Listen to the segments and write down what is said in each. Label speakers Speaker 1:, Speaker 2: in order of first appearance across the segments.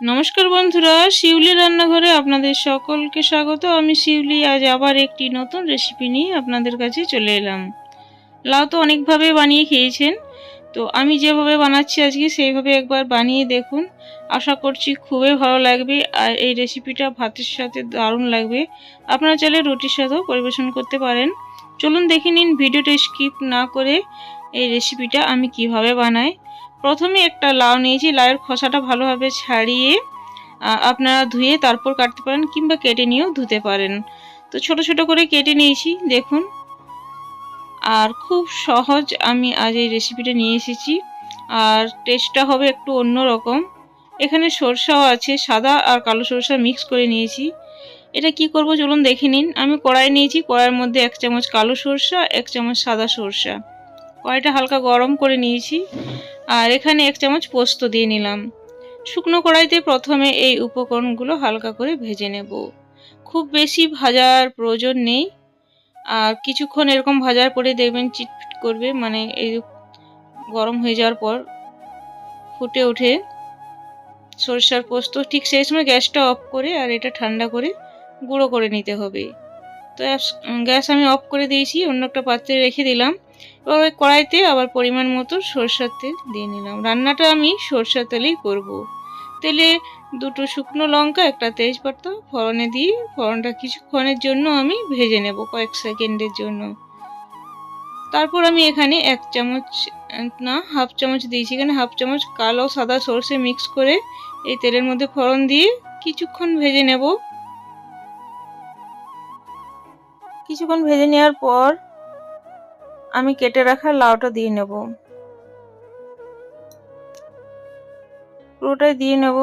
Speaker 1: নমস্কার বন্ধুরা, শিউলি রান্নাঘরে আপনাদের সকলকে স্বাগত। আমি শিউলি, আজ আবার একটি নতুন রেসিপি নিয়ে আপনাদের কাছে চলে এলাম। লাউ তো অনেকভাবে বানিয়ে খেয়েছেন, তো আমি যেভাবে বানাচ্ছি আজকে সেইভাবে একবার বানিয়ে দেখুন। আশা করছি খুবই ভালো লাগবে আর এই রেসিপিটা ভাতের সাথে দারুণ লাগবে। আপনারা চাইলে রুটির সাথেও পরিবেশন করতে পারেন। চলুন দেখে নিন, ভিডিওটা স্কিপ না করে এই রেসিপিটা আমি কীভাবে বানাই। প্রথমে একটা লাউ নিয়েছি, লাউয়ের খোসাটা ভালোভাবে ছাড়িয়ে আপনারা ধুয়ে তারপর কাটতে পারেন কিংবা কেটে নিয়েও ধুতে পারেন। তো ছোট ছোট করে কেটে নিয়েছি, দেখুন। আর খুব সহজ আমি আজ এই রেসিপিটা নিয়ে এসেছি। আর টেস্টটা হবে একটু অন্য রকম এখানে সরষাও আছে, সাদা আর কালো সরষা মিক্স করে নিয়েছি। এটা কি করব চলুন দেখে নিন। আমি কড়াই নিয়েছি, কড়াইয়ের মধ্যে এক চামচ কালো সরষা, এক চামচ সাদা সরষা। কড়াইটা হালকা গরম করে নিয়েছি। আর এখানে এক চামচ পোস্ত দিয়ে নিলাম। শুকনো কড়াইতে প্রথমে এই উপকরণগুলো হালকা করে ভেজে নেব। খুব বেশি ভাজার প্রয়োজন নেই। আর কিছুক্ষণ এরকম ভাজার পরে দেখবেন চিটপিট করবে মানে এই গরম হয়ে যাওয়ার পর ফুটে ওঠে সরষার পোস্ত। ঠিক সেই সময় গ্যাসটা অফ করে আর এটা ঠান্ডা করে গুঁড়ো করে নিতে হবে। তো গ্যাস আমি অফ করে দিয়েছি, অন্য একটা পাত্রে রেখে দিলাম। এবার কড়াইতে আবার পরিমাণ মতো সরষার তেল দিয়ে নিলাম। রান্নাটা আমি সরষার তেলেই করব। তেলে দুটো শুকনো লঙ্কা, একটা তেজপাতা, ফোড়নে দিয়ে ফোড়নটা কিছুক্ষণের জন্য আমি ভেজে নেব কয়েক সেকেন্ডের জন্য। তারপর আমি এখানে এক চামচ, না, হাফ চামচ দিয়েছি। এখানে হাফ চামচ কালো সাদা সর্ষে মিক্স করে এই তেলের মধ্যে ফোড়ন দিয়ে কিছুক্ষণ ভেজে নেব। কিছুক্ষণ ভেজে নেওয়ার পর আমি কেটে রাখা লাউটা দিয়ে নেব। পুরোটাই দিয়ে নেব।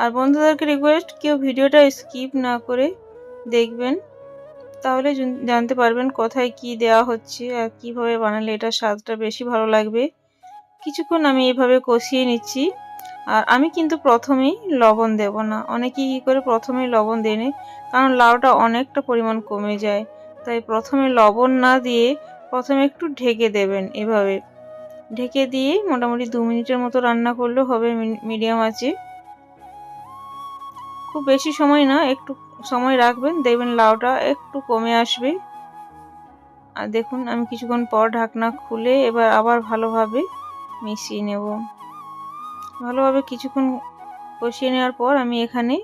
Speaker 1: আর বন্ধুদেরকে রিকোয়েস্ট কেউ ভিডিওটা স্কিপ না করে দেখবেন, তাহলে জানতে পারবেন কোথায় কি দেওয়া হচ্ছে আর কীভাবে বানালে এটা স্বাদটা বেশি ভালো লাগবে। কিছুক্ষণ আমি এভাবে কষিয়ে নিচ্ছি। আর আমি কিন্তু প্রথমেই লবণ দেব না। অনেকেই কী করে প্রথমেই লবণ দেয় কারণ লাউটা অনেকটা পরিমাণ কমে যায়। তাই প্রথমে লবণ না দিয়ে প্রথমে একটু ঢেকে দেবেন এভাবে। ঢেকে দিয়ে মোটামুটি দু মিনিটের মতো রান্না করলেও হবে মিডিয়াম আছে খুব বেশি সময় না, একটু সময় রাখবেন, দেখবেন লাউটা একটু কমে আসবে। আর দেখুন, আমি কিছুক্ষণ পর ঢাকনা খুলে এবার আবার ভালোভাবে মিশিয়ে নেব। ভালোভাবে কিছুক্ষণ কষিয়ে নেওয়ার পর আমি এখানে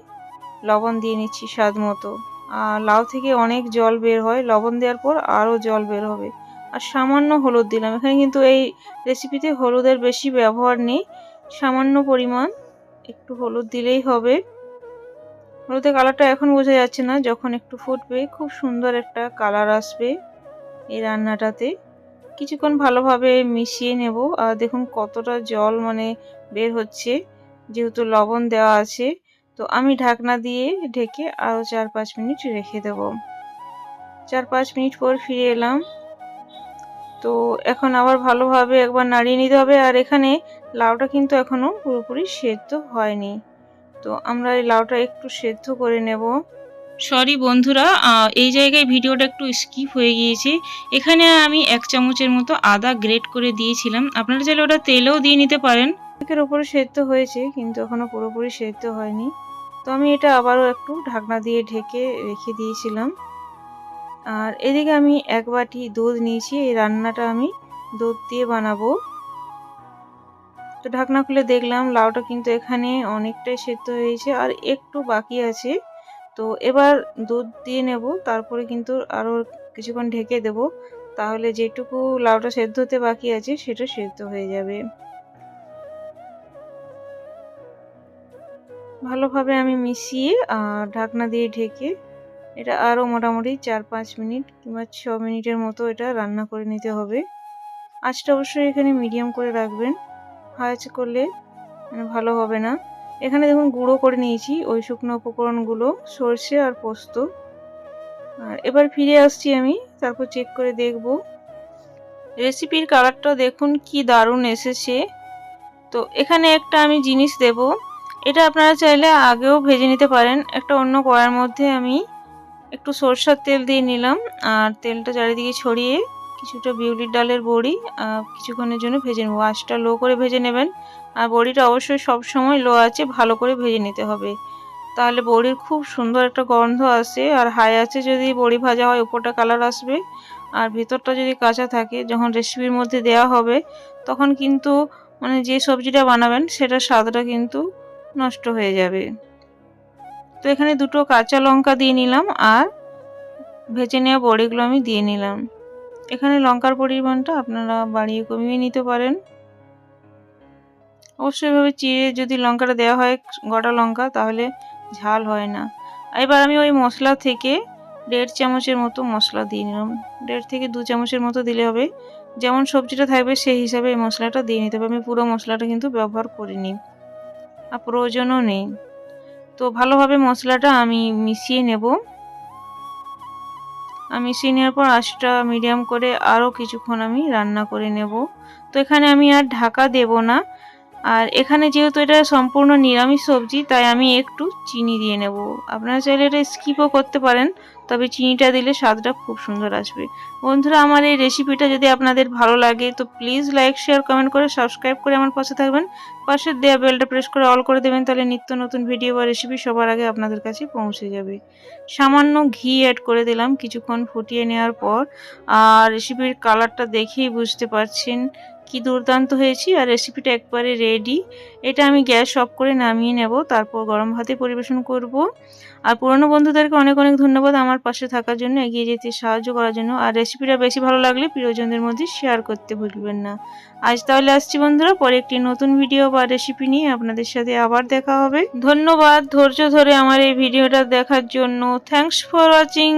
Speaker 1: লবণ দিয়ে নিচ্ছি স্বাদ মতো। লাউ থেকে অনেক জল বের হয়, লবণ দেওয়ার পর আরও জল বের হবে। আর সামান্য হলুদ দিলাম। এখানে কিন্তু এই রেসিপিতে হলুদের বেশি ব্যবহার নেই। সামান্য পরিমাণ একটু হলুদ দিলেই হবে। হলুদের কালারটা এখন বোঝা যাচ্ছে না, যখন একটু ফুটবে, খুব সুন্দর একটা কালার আসবে এই রান্নাটাতে। কিছুক্ষণ ভালোভাবে মিশিয়ে নেব। আর দেখুন কতটা জল মানে বের হচ্ছে, যেহেতু লবণ দেওয়া আছে। তো আমি ঢাকনা দিয়ে ঢেকে আরও চার পাঁচ মিনিট রেখে দেব। চার পাঁচ মিনিট পর ফিরে এলাম। তো এখন আবার ভালোভাবে একবার নাড়িয়ে নিতে হবে। আর এখানে লাউটা কিন্তু এখনও পুরোপুরি সেদ্ধ হয়নি। তো আমরা এই লাউটা একটু সেদ্ধ করে নেব। সরি বন্ধুরা এই জায়গায় ভিডিওটা একটু স্কিপ হয়ে গিয়েছে। এখানে আমি এক চামচের মতো আদা গ্রেট করে দিয়েছিলাম। আপনারা চাইলে ওটা তেলেও দিয়ে নিতে পারেন। একের ওপরে সেদ্ধ হয়েছে, কিন্তু এখনও পুরোপুরি সেদ্ধ হয়নি। তো আমি এটা আবারও একটু ঢাকনা দিয়ে ঢেকে রেখে দিয়েছিলাম। আর এদিকে আমি এক বাটি দুধ নিয়েছি, এই রান্নাটা আমি দুধ দিয়ে বানাবো। তো ঢাকনা খুলে দেখলাম লাউটা কিন্তু এখানে অনেকটাই সেদ্ধ হয়েছে আর একটু বাকি আছে। তো এবার দুধ দিয়ে নেব, তারপরে কিন্তু আরও কিছুক্ষণ ঢেকে দেব। তাহলে যেটুকু লাউটা সেদ্ধ হতে বাকি আছে, সেটা সেদ্ধ হয়ে যাবে। ভালোভাবে আমি মিশিয়ে ঢাকনা দিয়ে ঢেকে এটা আরও মোটামুটি চার পাঁচ মিনিট কিংবা ছ মিনিটের মতো এটা রান্না করে নিতে হবে। আঁচটা অবশ্যই এখানে মিডিয়াম করে রাখবেন। হাঁচ করলে মানে ভালো হবে না। এখানে দেখুন গুঁড়ো করে নিয়েছি ওই শুকনো উপকরণগুলো, সর্ষে আর পোস্ত। আর এবার ফিরে আসছি আমি, তারপর চেক করে দেখব। রেসিপির কালারটা দেখুন কি দারুণ এসেছে। তো এখানে একটা আমি জিনিস দেব। এটা আপনারা চাইলে আগেও ভেজে নিতে পারেন। একটা অন্য কড়ার মধ্যে আমি একটু সরষার তেল দিয়ে নিলাম। আর তেলটা চারিদিকে ছড়িয়ে কিছুটা বিউলির ডালের বড়ি কিছুক্ষণের জন্য ভেজে নেব। আঁচটা লো করে ভেজে নেবেন। আর বড়িটা অবশ্যই সব সময় লো আছে ভালো করে ভেজে নিতে হবে। তাহলে বড়ির খুব সুন্দর একটা গন্ধ আসে। আর হাই আছে যদি বড়ি ভাজা হয়, উপরটা কালার আসবে। আর ভিতরটা যদি কাঁচা থাকে, যখন রেসিপির মধ্যে দেওয়া হবে, তখন কিন্তু মানে যে সবজিটা বানাবেন সেটা স্বাদটা কিন্তু নষ্ট হয়ে যাবে। তো এখানে দুটো কাঁচা লঙ্কা দিয়ে নিলাম আর ভেজে নেওয়া বড়িগুলো আমি দিয়ে নিলাম। এখানে লঙ্কার পরিমাণটা আপনারা বাড়িয়ে কমিয়ে নিতে পারেন। অবশ্যই এভাবে চিড়ে যদি লঙ্কাটা দেওয়া হয় গোটা লঙ্কা, তাহলে ঝাল হয় না। এবার আমি ওই মশলা থেকে দেড় চামচের মতো মশলা দিয়ে নিলাম। দেড় থেকে দু চামচের মতো দিলে হবে। যেমন সবজিটা থাকবে সেই হিসাবে এই মশলাটা দিয়ে নিতে হবে। আমি পুরো মশলাটা কিন্তু ব্যবহার করিনি। আর প্রয়োজনও নেই। তো ভালোভাবে মশলাটা আমি মিশিয়ে নেব। আমি মিশিয়ে নেওয়ার পর আঁচটা মিডিয়াম করে আরও কিছুক্ষণ আমি রান্না করে নেব। তো এখানে আমি আর ঢাকা দেব না। আর এখানে যেহেতু এটা সম্পূর্ণ নিরামিষ সবজি, তাই আমি একটু চিনি দিয়ে নেব। আপনারা চাইলে এটা স্কিপও করতে পারেন, তবে চিনিটা দিলে স্বাদটা খুব সুন্দর আসবে। বন্ধুরা, আমার এই রেসিপিটা যদি আপনাদের ভালো লাগে, তো প্লিজ লাইক শেয়ার কমেন্ট করে সাবস্ক্রাইব করে আমার পাশে থাকবেন। পাশের দেওয়া বেলটা প্রেস করে অল করে দেবেন, তাহলে নিত্য নতুন ভিডিও বা রেসিপি সবার আগে আপনাদের কাছে পৌঁছে যাবে। সামান্য ঘি অ্যাড করে দিলাম, কিছুক্ষণ ফুটিয়ে নেওয়ার পর। আর রেসিপির কালারটা দেখেই বুঝতে পারছেন কি দুর্দান্ত হয়েছি আর রেসিপিটা একবারে রেডি এটা আমি গ্যাস অফ করে নামিয়ে নেব, তারপর গরম ভাতে পরিবেশন করব। আর পুরনো বন্ধুদেরকে অনেক অনেক ধন্যবাদ আমার পাশে থাকার জন্য, এগিয়ে যেতে সাহায্য করার জন্য। আর রেসিপিটা বেশি ভালো লাগলে প্রিয়জনদের মধ্যে শেয়ার করতে ভুলবেন না। আজ তাহলে আসছি বন্ধুরা, পরে একটি নতুন ভিডিও বা রেসিপি নিয়ে আপনাদের সাথে আবার দেখা হবে। ধন্যবাদ ধৈর্য ধরে আমার এই ভিডিওটা দেখার জন্য। Thanks for watching